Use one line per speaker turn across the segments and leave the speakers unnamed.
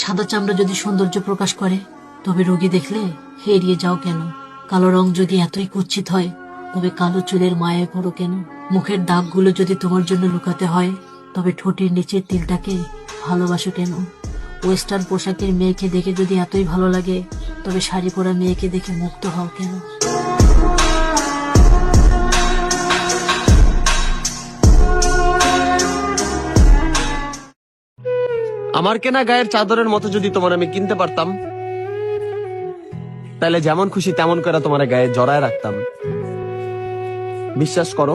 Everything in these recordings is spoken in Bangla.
সাদা চামড়া যদি সৌন্দর্য প্রকাশ করে, তবে রোগী দেখলে এড়িয়ে যাও কেন? কালো রং যদি এতই কুচ্ছিত হয়, তবে কালো চুলের মায়ে পড়ো কেন? মুখের দাগগুলো যদি তোমার জন্য লুকাতে হয়, তবে ঠোঁটের নিচের তিলটাকে ভালোবাসো কেন? ওয়েস্টার্ন পোশাকের মেয়েকে দেখে যদি এতই ভালো লাগে, তবে শাড়ি পরা মেয়েকে দেখে মুক্ত হও কেন?
আমার কেনা গায়ের চাদরের মতো যদি তোমার আমি কিনতে পারতাম, তাহলে যেমন খুশি তেমন করে তোমার গায়ে জড়ায় রাখতাম। বিশ্বাস করো,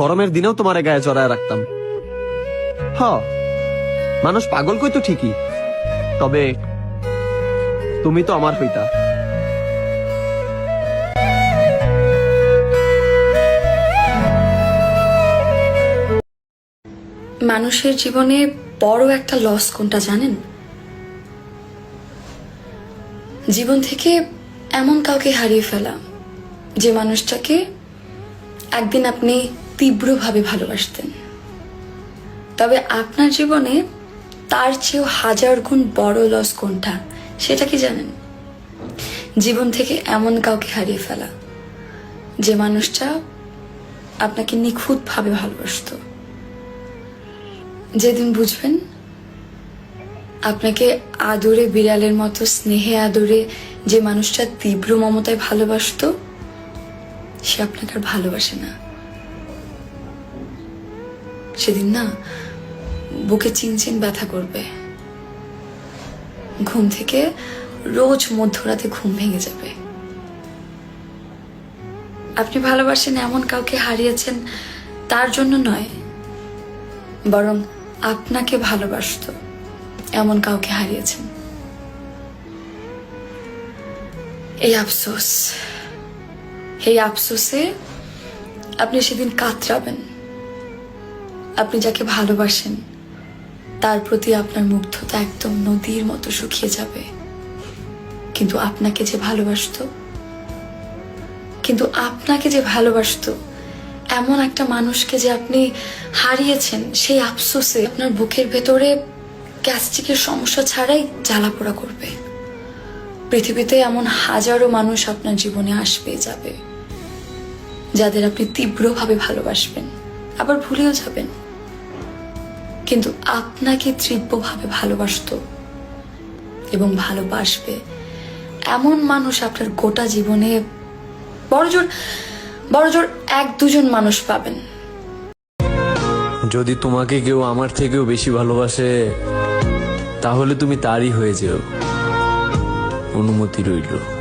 গরমের দিনেও তোমার গায়ে জড়ায় রাখতাম। হ, মানুষ পাগল কই তো ঠিকই, তবে তুমি তো আমার হইতা।
মানুষের জীবনে বড় একটা লস কোনটা জানেন? জীবন থেকে এমন কাউকে হারিয়ে ফেলা, যে মানুষটাকে একদিন আপনি তীব্রভাবে ভালোবাসতেন। তবে আপনার জীবনে তার চেয়েও হাজার গুণ বড় লস কোনটা, সেটা কি জানেন? জীবন থেকে এমন কাউকে হারিয়ে ফেলা, যে মানুষটা আপনাকে নিখুঁতভাবে ভালোবাসতো। যেদিন বুঝবেন, আপনাকে আদরে বিড়ালের মতো, স্নেহে আদরে যে মানুষটা তীব্র মমতায় ভালোবাসতো, সে আপনাকে আর ভালোবাসে না। সেদিন না, বুকে চিনচিন ব্যথা করবে। ঘুম থেকে রোজ মধ্যরাতে ঘুম ভেঙে যাবে। আপনি ভালোবাসেন এমন কাউকে হারিয়েছেন, তার জন্য নয়, বরং আপনাকে ভালোবাসতো, এমন কাউকে হারিয়েছেন। এই আফসোস, এই আফসোসে আপনি সেদিন কাতরাবেন। আপনি যাকে ভালোবাসেন, তার প্রতি আপনার মুগ্ধতা একদম নদীর মতো শুকিয়ে যাবে। কিন্তু আপনাকে যে ভালোবাসতো, কিন্তু আপনাকে যে ভালোবাসতো এমন একটা মানুষকে যে আপনি হারিয়েছেন, সেই আফসোসে আপনার বুকের ভেতরে গ্যাস্ট্রিকের সমস্যা ছাড়াই জ্বালাপোড়া করবে। পৃথিবীতে এমন হাজারো মানুষ আপনার জীবনে আসবে, যাবে, যাদের আপনি তীব্রভাবে ভালোবাসবেন, আবার ভুলেও যাবেন। কিন্তু আপনাকে তীব্রভাবে ভালোবাসতো এবং ভালোবাসবে এমন মানুষ আপনার গোটা জীবনে। বড়জোর বড়জোর এক দুজন মানুষ পাবেন।
যদি তোমাকে কেউ আমার থেকেও বেশি ভালোবাসে, তাহলে তুমি তারই হয়ে যেও। অনুমতি রইল।